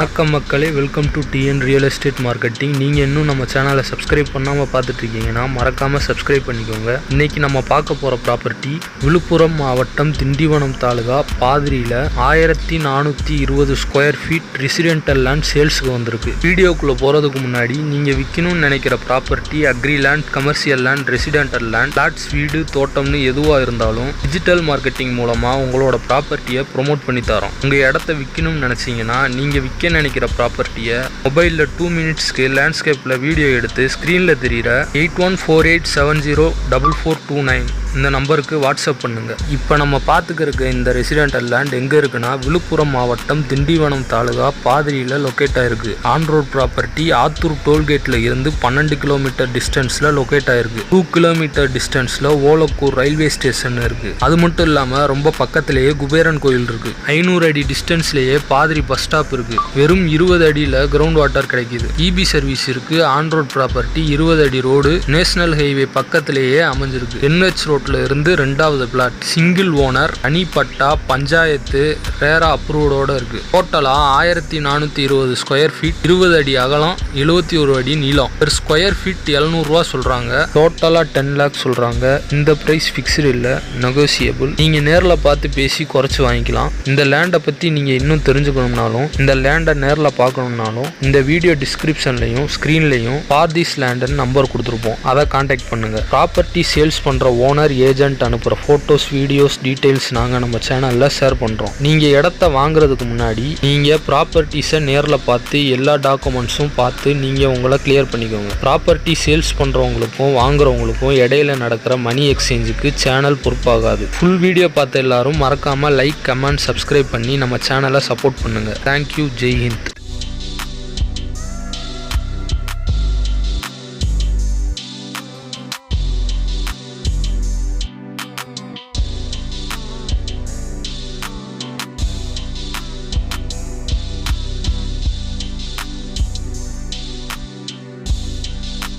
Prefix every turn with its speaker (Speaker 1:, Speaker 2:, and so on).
Speaker 1: வணக்கம். மக்களே welcome to TN real estate marketing நீங்கள் இன்னும் நம்ம சேனலை சப்ஸ்கிரைப் பண்ணாமல் பார்த்துட்டு இருக்கீங்கன்னா மறக்காமல் சப்ஸ்கிரைப் பண்ணிக்கோங்க. இன்றைக்கி நம்ம பார்க்க போகிற ப்ராப்பர்ட்டி விழுப்புரம் மாவட்டம் திண்டிவனம் தாலுகா பாதிரியில் ஆயிரத்தி நானூற்றி இருபது ஸ்கொயர் ஃபீட் ரெசிடென்டல் லேண்ட் சேல்ஸுக்கு வந்திருக்கு. வீடியோக்குள்ளே போகிறதுக்கு முன்னாடி நீங்கள் விற்கணும்னு நினைக்கிற property agri land commercial land residential land plots வீடு தோட்டம்னு எதுவாக இருந்தாலும் டிஜிட்டல் மார்க்கெட்டிங் மூலமாக உங்களோட ப்ராப்பர்ட்டியை ப்ரோமோட் பண்ணி தரோம். உங்கள் இடத்த விற்கணும்னு நினச்சிங்கன்னா நீங்கள் விற்க நினைக்கிற ப்ராப்பர்ட்டியை மொபைலில் டூ மினிட்ஸ்க்கு லேண்ட்ஸ்கேப்பில் வீடியோ எடுத்து ஸ்க்ரீனில் தெரிகிற eight one four eight seven zero double four two nine இந்த நம்பருக்கு வாட்ஸ்அப் பண்ணுங்கள் இப்போ நம்ம பார்த்துக்கிறக்க இந்த ரெசிடென்டல் லேண்ட் எங்கே இருக்குன்னா விழுப்புரம் மாவட்டம் திண்டிவனம் தாலுகா பாதிரியில் லொக்கேட் ஆயிருக்கு. ஆன் ரோட் ப்ராப்பர்ட்டி ஆத்தூர் டோல்கேட்டில் இருந்து பன்னெண்டு கிலோமீட்டர் டிஸ்டன்ஸில் லொக்கேட் ஆயிருக்கு. டூ கிலோமீட்டர் டிஸ்டன்ஸில் ஓலக்கூர் ரயில்வே ஸ்டேஷன் இருக்குது அது மட்டும் இல்லாமல் ரொம்ப பக்கத்திலேயே குபேரன் கோயில் இருக்குது ஐநூறு அடி டிஸ்டன்ஸ்லேயே பாதிரி பஸ் ஸ்டாப் இருக்குது வெறும் இருபது அடியில் கிரவுண்ட் வாட்டர் கிடைக்குது. இபி சர்வீஸ் இருக்குது ஆன் ரோட் ப்ராப்பர்ட்டி இருபது அடி ரோடு நேஷனல் ஹைவே பக்கத்திலேயே அமைஞ்சிருக்கு. என்ஹெச் ரோட்டில் இருந்து ரெண்டாவது பிளாட். சிங்கிள் ஓனர் அணிப்பட்டா பஞ்சாயத்து ரேரா அப்ரூவ்டோட இருக்கு. டோட்டலாக ஆயிரத்தி நானூற்றி இருபது ஸ்கொயர் ஃபீட். இருபது அடி அகலம் எழுபத்தி ஒரு அடி நீளம். ஒரு ஸ்கொயர் ஃபீட் எழுநூறுவா சொல்கிறாங்க டோட்டலாக டென் லேக் சொல்கிறாங்க இந்த ப்ரைஸ் ஃபிக்ஸ்டு இல்லை நெகோசியபிள். நீங்கள் நேரில் பார்த்து பேசி குறைச்சி வாங்கிக்கலாம். இந்த லேண்டை பற்றி நீங்கள் இன்னும் தெரிஞ்சுக்கணும்னாலும் இந்த லேண்டை நேரில் பார்க்கணும்னாலும் இந்த வீடியோ டிஸ்கிரிப்ஷன்லையும் ஸ்க்ரீன்லையும் பார்திஸ் லேண்டுன்னு நம்பர் கொடுத்துருப்போம். அதை காண்டாக்ட் பண்ணுங்கள் ப்ராப்பர்ட்டி சேல்ஸ் பண்ணுற ஓனர் ஏஜென்ட் அனுப்புகிற ஃபோட்டோஸ் வீடியோஸ் டீட்டெயில்ஸ் நாங்கள் நம்ம சேனலில் ஷேர் பண்ணுறோம் நீங்கள் இடத்த வாங்குறதுக்கு முன்னாடி நீங்கள் ப்ராப்பர்ட்டிஸை நேரில் பார்த்து எல்லா டாக்குமெண்ட்ஸும் பார்த்து நீங்கள் உங்களை கிளியர் பண்ணிக்கோங்க. ப்ராப்பர்ட்டி சேல்ஸ் பண்ணுறவங்களுக்கும் வாங்குறவங்களுக்கும் இடையில நடக்கிற மணி எக்ஸ்சேஞ்சுக்கு சேனல் பொறுப்பாகாது. ஃபுல் வீடியோ பார்த்த எல்லாரும் மறக்காமல் லைக் கமெண்ட் சப்ஸ்கிரைப் பண்ணி நம்ம சேனலை சப்போர்ட் பண்ணுங்கள் தேங்க்யூ ஜெய் ஹிந்த்